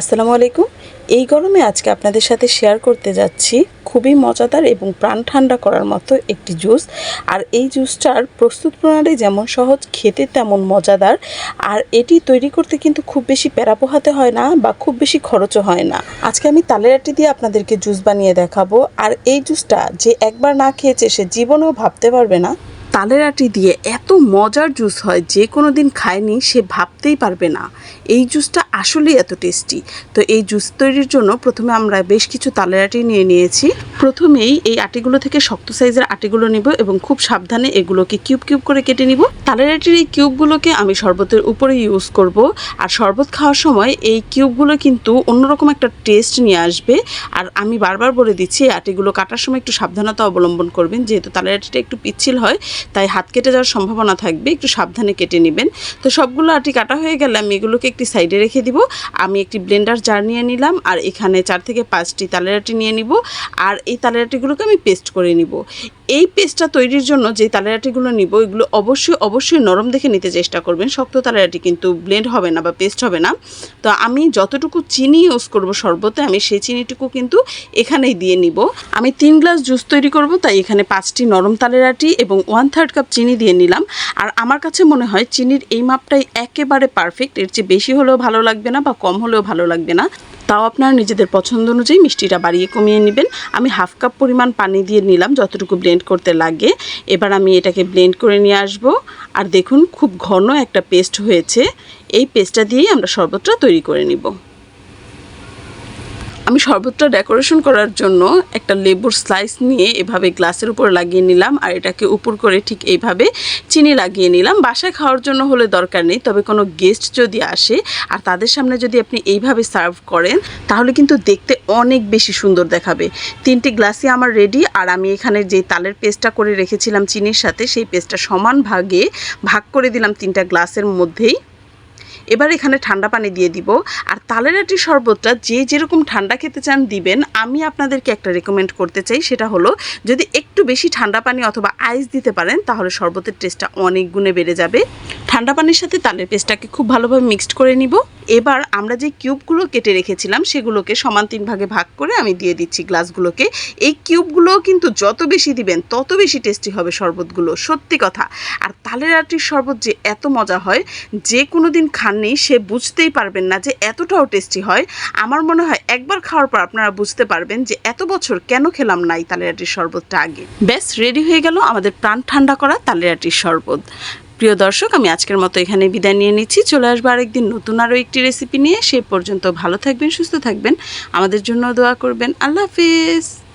আসসালামু আলাইকুম। এই গরমে আজকে আপনাদের সাথে শেয়ার করতে যাচ্ছি খুবই মজাদার এবং প্রাণ ঠান্ডা করার মতো একটি জুস আর এই জুসটার প্রস্তুত প্রণালী যেমন সহজ, খেতে তেমন মজাদার। আর এটি তৈরি করতে কিন্তু খুব বেশি প্যারা পোহাতে হয় না বা খুব বেশি খরচও হয় না। আজকে আমি তালের আটি দিয়ে আপনাদেরকে জুস বানিয়ে দেখাবো। আর এই জুসটা যে একবার না খেয়েছে সে জীবনেও ভাবতে পারবে না। তালের আটি দিয়ে এত মজার জুস হয় যে কোনো দিন খায়নি, সে ভাবতেই পারবে না। এই জুসটা আসলেই এত টেস্টি। তো এই জুস তৈরির জন্য প্রথমে আমরা বেশ কিছু তালের আটি নিয়ে নিয়েছি। প্রথমেই এই আটিগুলো থেকে শক্ত সাইজের আটিগুলো নিব এবং খুব সাবধানে এগুলোকে কিউব কিউব করে কেটে নিব। তালের আটির এই কিউবগুলোকে আমি শরবতের উপরে ইউজ করব। আর শরবত খাওয়ার সময় এই কিউবগুলো কিন্তু অন্যরকম একটা টেস্ট নিয়ে আসবে। আর আমি বারবার বলে দিচ্ছি, এই আটিগুলো কাটার সময় একটু সাবধানতা অবলম্বন করবেন। যেহেতু তালের আটিটা একটু পিচ্ছিল হয় তাই হাত কেটে যাওয়ার সম্ভাবনা থাকবে, একটু সাবধানে কেটে নেবেন। তো সবগুলো আটি কাটা হয়ে গেলে আমি এগুলোকে একটি সাইডে রেখে দিব। আমি একটি ব্লেন্ডার জার নিয়ে নিলাম আর এখানে চার থেকে পাঁচটি তালের আটি নিয়ে নিব আর এই তালের আটিগুলোকে আমি পেস্ট করে নিব। এই পেস্টটা তৈরির জন্য যে তালের আটিগুলো নিব, এগুলো অবশ্যই অবশ্যই নরম দেখে নিতে চেষ্টা করবেন। শক্ত তালের আটি কিন্তু ব্লেন্ড হবে না বা পেস্ট হবে না। তো আমি যতটুকু চিনি ইউজ করব শরবতে আমি সেই চিনিটুকু কিন্তু এখানেই দিয়ে নিব। আমি তিন গ্লাস জুস তৈরি করব, তাই এখানে পাঁচটি নরম তালের আটি এবং ওয়ান থার্ড কাপ চিনি দিয়ে নিলাম। আর আমার কাছে মনে হয় চিনির এই মাপটাই একেবারে পারফেক্ট এর চেয়ে বেশি হলেও ভালো লাগবে না বা কম হলেও ভালো লাগবে না। তাও আপনারা নিজেদের পছন্দ অনুযায়ী মিষ্টিটা বাড়িয়ে কমিয়ে নেবেন। আমি হাফ কাপ পরিমাণ পানি দিয়ে নিলাম, যতটুকু ব্লেন্ড করতে লাগে। এবার আমি এটাকে ব্লেন্ড করে নিয়ে আসব। আর দেখুন, খুব ঘন একটা পেস্ট হয়েছে। এই পেস্টটা দিয়েই আমরা শরবতটা তৈরি করে নিব। আমি শরবতটা ডেকোরেশন করার জন্য একটা লেবুর স্লাইস নিয়ে এভাবে গ্লাসের উপর লাগিয়ে নিলাম, আর এটাকে উপর করে ঠিক এইভাবে চিনি লাগিয়ে নিলাম। বাসায় খাওয়ার জন্য হলে দরকার নেই, তবে কোনো গেস্ট যদি আসে আর তাদের সামনে যদি আপনি এইভাবে সার্ভ করেন, তাহলে কিন্তু দেখতে অনেক বেশি সুন্দর দেখাবে। তিনটি গ্লাসই আমার রেডি আর আমি এখানে যে তালের পেস্টটা করে রেখেছিলাম চিনির সাথে, সেই পেস্টটা সমান ভাগে ভাগ করে দিলাম তিনটা গ্লাসের মধ্যেই। এবার এখানে ঠান্ডা পানি দিয়ে দিব। আর তালের আটির শরবতটা যে যেরকম ঠান্ডা খেতে চান দিবেন, আমি আপনাদেরকে একটা রেকমেন্ড করতে চাই, সেটা হলো যদি একটু বেশি ঠান্ডা পানি অথবা আইস দিতে পারেন, তাহলে শরবতের টেস্টটা অনেক গুণে বেড়ে যাবে। ঠান্ডা পানির সাথে তালের পেস্টটাকে খুব ভালোভাবে মিক্সড করে নিব। এবার আমরা যে কিউবগুলো কেটে রেখেছিলাম, সেগুলোকে সমান তিন ভাগে ভাগ করে আমি দিয়ে দিচ্ছি গ্লাসগুলোকে। এই কিউবগুলো কিন্তু যত বেশি দিবেন, তত বেশি টেস্টি হবে শরবতগুলো, সত্যি কথা। আর তালের আটির শরবত যে এত মজা হয়, যে কোনো দিন খাননি, সে বুঝতেই পারবেন না যে এতটাও টেস্টি হয়। আমার মনে হয় একবার খাওয়ার পর আপনারা বুঝতে পারবেন যে এত বছর কেন খেলাম নাই তালের আটির শরবতটা আগে। ব্যাস, রেডি হয়ে গেল আমাদের প্রাণ ঠান্ডা করা তালের আটির শরবত। প্রিয় দর্শক, আমি আজকের মতো এখানে বিদায় নিয়ে নিচ্ছি। চলে আসব আরেকদিন নতুন আরও একটি রেসিপি নিয়ে। সে পর্যন্ত ভালো থাকবেন, সুস্থ থাকবেন। আমাদের জন্য দোয়া করবেন। আল্লাহ হাফিজ।